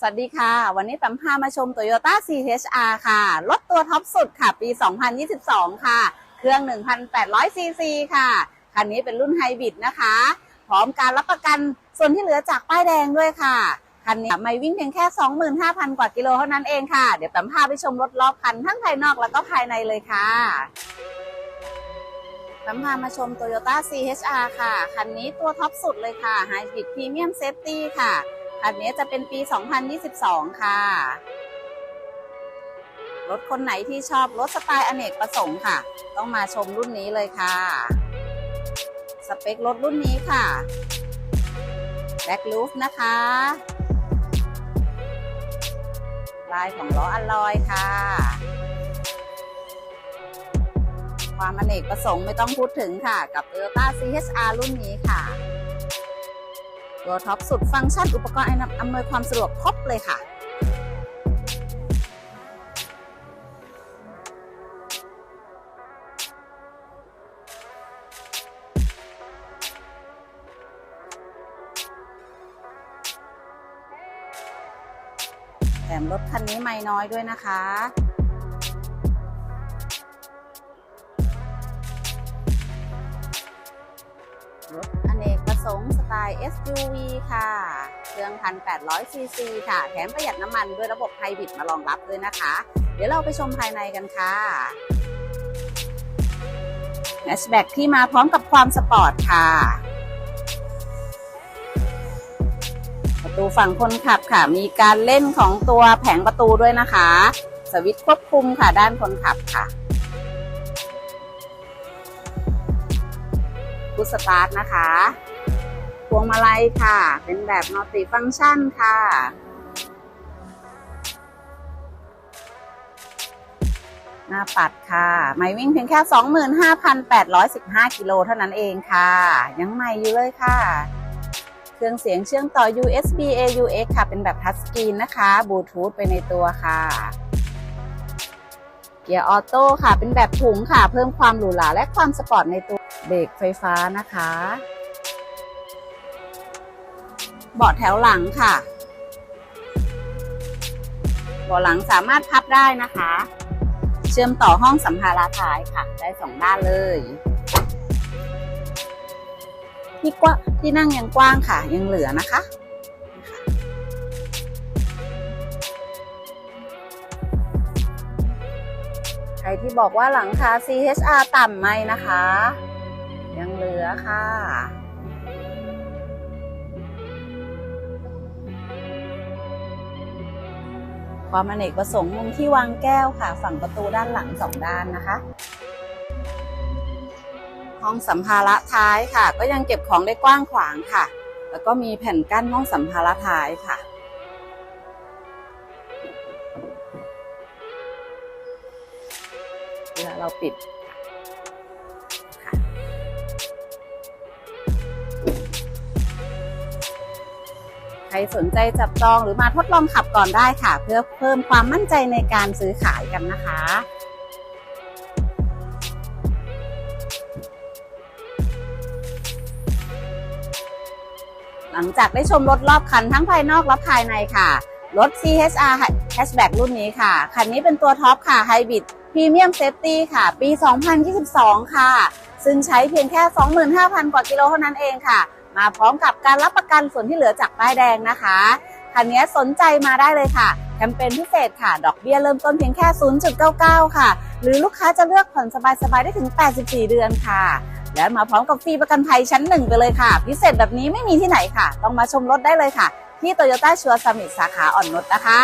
สวัสดีค่ะ วันนี้แปมพามาชม Toyota CHR ค่ะ รถตัวท็อปสุดค่ะ ปี 2022 ค่ะ เครื่อง 1,800 ซีซีค่ะ คันนี้เป็นรุ่นไฮบริดนะคะ พร้อมการรับประกันส่วนที่เหลือจากป้ายแดงด้วยค่ะ คันนี้ไม่วิ่งเพียงแค่ 25,000 กว่ากิโลเท่านั้นเองค่ะ เดี๋ยวแปมพาไปชมรถรอบคันทั้งภายนอกแล้วก็ภายในเลยค่ะแปมพามาชม Toyota CHR ค่ะ คันนี้ตัวท็อปสุดเลยค่ะ Hybrid Premium Safety ค่ะ คันนี้จะเป็นปี 2022 ค่ะ รถคนไหนที่ชอบรถสไตล์อเนกประสงค์ค่ะ ต้องมาชมรุ่นนี้เลยค่ะ สเปครถรุ่นนี้ค่ะแบ็กลูฟนะคะ ลายของล้ออลลอยค่ะ ความอเนกประสงค์ไม่ต้องพูดถึงค่ะ กับ Toyota CHR รุ่นนี้ค่ะ ตัวท็อปสุดฟังก์ชันอุปกรณ์อำนวยความสะดวกครบเลยค่ะแถมรถคันนี้ไม่น้อยด้วยนะคะ ล์ SUV ค่ะ เครื่อง1,800ซีซีค่ะ แถมประหยัดน้ำมันด้วยระบบไฮบริดมารองรับด้วยนะคะ เดี๋ยวเราไปชมภายในกันค่ะแฮชแบ็กที่มาพร้อมกับความสปอร์ตค่ะ ประตูฝั่งคนขับค่ะ มีการเล่นของตัวแผงประตูด้วยนะคะ สวิตช์ควบคุมค่ะด้านคนขับค่ะพุสตาร์ทนะคะ พวงมาลัยค่ะ เป็นแบบมัลติฟังก์ชันค่ะหน้าปัดค่ะ ไม่วิ่งเพียงแค่ 25,815 กิโลเท่านั้นเองค่ะ ยังใหม่อยู่เลยค่ะ เครื่องเสียงเชื่อมต่อ USB AUX ค่ะ เป็นแบบทัชสกรีนนะคะบลูทูธไปในตัวค่ะ เกียร์ออโต้ค่ะ เป็นแบบถุงค่ะ เพิ่มความหรูหราและความสปอร์ตในตัว เบรกไฟฟ้านะคะ เบาะแถวหลังค่ะ เบาะหลังสามารถพับได้นะคะ เชื่อมต่อห้องสัมภาระท้ายค่ะ ได้สองด้านเลย ที่กว้างที่นั่งยังกว้างค่ะ ยังเหลือนะคะใครที่บอกว่าหลังคา CHR ต่ำไหมนะคะ ยังเหลือค่ะ ความอเนกประสงค์มุมที่วางแก้วค่ะ ฝั่งประตูด้านหลังสองด้านนะคะ ห้องสัมภาระท้ายค่ะ ก็ยังเก็บของได้กว้างขวางค่ะ แล้วก็มีแผ่นกั้นห้องสัมภาระท้ายค่ะเวลาเราปิด รสนใจจับจองหรือมาทดลองขับก่อนได้ค่ะ เพื่อเพิ่มความมั่นใจในการซื้อขายกันนะคะหลังจากได้ชมรถรอบคันทั้งภายนอกและภายในค่ะ รถ CHR Hatchback รุ่นนี้ค่ะ คันนี้เป็นตัวท็อปค่ะ Hybrid Premium Safety ค่ะ ปี 2022 ค่ะ ซึ่งใช้เพียงแค่ 25,000 กว่ากิโลเท่านั้นเองค่ะ มาพร้อมกับการรับประกันส่วนที่เหลือจากป้ายแดงนะคะคันนี้สนใจมาได้เลยค่ะ แคมเปญพิเศษค่ะ ดอกเบี้ยเริ่มต้นเพียงแค่ 0.99 ค่ะ หรือลูกค้าจะเลือกผ่อนสบายๆ ได้ถึง 84 เดือนค่ะ และมาพร้อมกับฟรีประกันภัยชั้นหนึ่งไปเลยค่ะ พิเศษแบบนี้ไม่มีที่ไหนค่ะ ต้องมาชมรถได้เลยค่ะ ที่ Toyota ชัวร์สมิธสาขาอ่อนนุชนะคะ